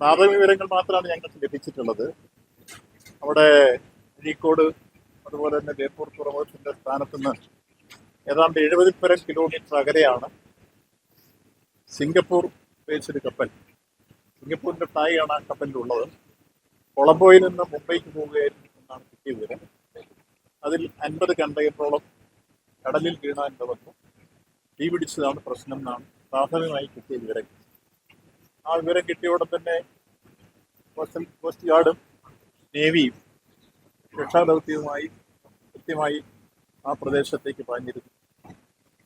പ്രാഥമിക വിവരങ്ങൾ മാത്രമാണ് ഞങ്ങൾക്ക് ലഭിച്ചിട്ടുള്ളത്. അവിടെ അഴീക്കോട് അതുപോലെ തന്നെ ബേപ്പൂർ തുറമുഖത്തിന്റെ സ്ഥാനത്ത് നിന്ന് ഏതാണ്ട് എഴുപതിൽ പരം കിലോമീറ്റർ അകലെയാണ് സിംഗപ്പൂർ ബേസ്ഡ് കപ്പൽ. സിംഗപ്പൂരിന്റെ ടായാണ് ആ കപ്പലിലുള്ളത്. കൊളംബോയിൽ നിന്ന് മുംബൈക്ക് പോവുകയായിരുന്നു എന്നാണ് കിട്ടിയ വിവരം. അതിൽ അൻപത് കണ്ടെയ്നറോളം കടലിൽ വീണാൻ വന്നു തീ പിടിച്ചതാണ് പ്രശ്നം എന്നാണ് പ്രാഥമികമായി കിട്ടിയ വിവരം ആ വിവരം കിട്ടിയ ഉടൻ തന്നെ കോസ്റ്റൽ കോസ്റ്റ് ഗാർഡും നേവിയും രക്ഷാദൗത്യവുമായി കൃത്യമായി ആ പ്രദേശത്തേക്ക് പാഞ്ഞിരുന്നു.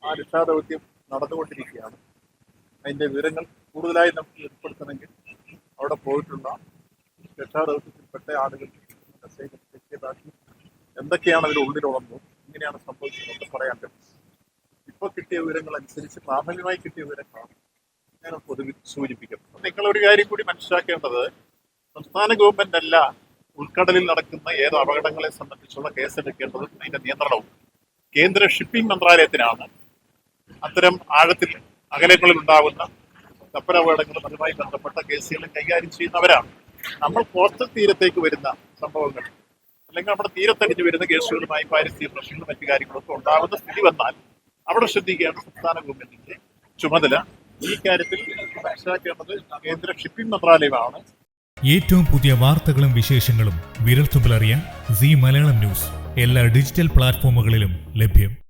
ആ രക്ഷാദൗത്യം നടന്നുകൊണ്ടിരിക്കുകയാണ്. അതിന്റെ വിവരങ്ങൾ കൂടുതലായി നമുക്ക് ഉൾപ്പെടുത്തണമെങ്കിൽ അവിടെ പോയിട്ടുള്ള രക്ഷാദൗത്യത്തിൽപ്പെട്ട ആളുകൾ ലഭ്യതാക്കി എന്തൊക്കെയാണ് അതിൽ ഉള്ളിലുള്ളത് ഇങ്ങനെയാണ് സംഭവിച്ചതെന്നൊക്കെ പറയാൻ പറ്റും ഇപ്പോൾ കിട്ടിയ വിവരങ്ങൾ അനുസരിച്ച് പ്രാഥമികമായി കിട്ടിയ വിവരങ്ങളാണ് ഞാൻ സൂചിപ്പിക്കും നിങ്ങൾ ഒരു കാര്യം കൂടി മനസ്സിലാക്കേണ്ടത് സംസ്ഥാന ഗവൺമെന്റ് അല്ല ഉൾക്കടലിൽ നടക്കുന്ന ഏത് അപകടങ്ങളെ സംബന്ധിച്ചുള്ള കേസെടുക്കേണ്ടതും അതിന്റെ നിയന്ത്രണവും. കേന്ദ്ര ഷിപ്പിംഗ് മന്ത്രാലയത്തിനാണ് അത്തരം ആഴത്തിൽ അകലങ്ങളിൽ ഉണ്ടാകുന്ന കപ്പലപകടങ്ങളും അതുമായി ബന്ധപ്പെട്ട കേസുകളും കൈകാര്യം ചെയ്യുന്നവരാണ്. നമ്മൾ കോസ്റ്റൽ തീരത്തേക്ക് വരുന്ന സംഭവങ്ങൾ അല്ലെങ്കിൽ നമ്മുടെ തീരത്തടിഞ്ഞു വരുന്ന കേസുകളുമായി പാരിസ്ഥിതിക പ്രശ്നങ്ങളും മറ്റു കാര്യങ്ങളൊക്കെ ഉണ്ടാകുന്ന സ്ഥിതി വന്നാൽ അവിടെ ശ്രദ്ധിക്കുകയാണ് സംസ്ഥാന ഗവൺമെന്റിന്റെ ചുമതല ഈ കാര്യത്തിൽ മനസ്സിലാക്കേണ്ടത് കേന്ദ്ര ഷിപ്പിംഗ് മന്ത്രാലയമാണ്. ഏറ്റവും പുതിയ വാർത്തകളും വിശേഷങ്ങളും വിരൽത്തുമ്പിലറിയാൻ സി മലയാളം ന്യൂസ്. എല്ലാ ഡിജിറ്റൽ പ്ലാറ്റ്ഫോമുകളിലും ലഭ്യം.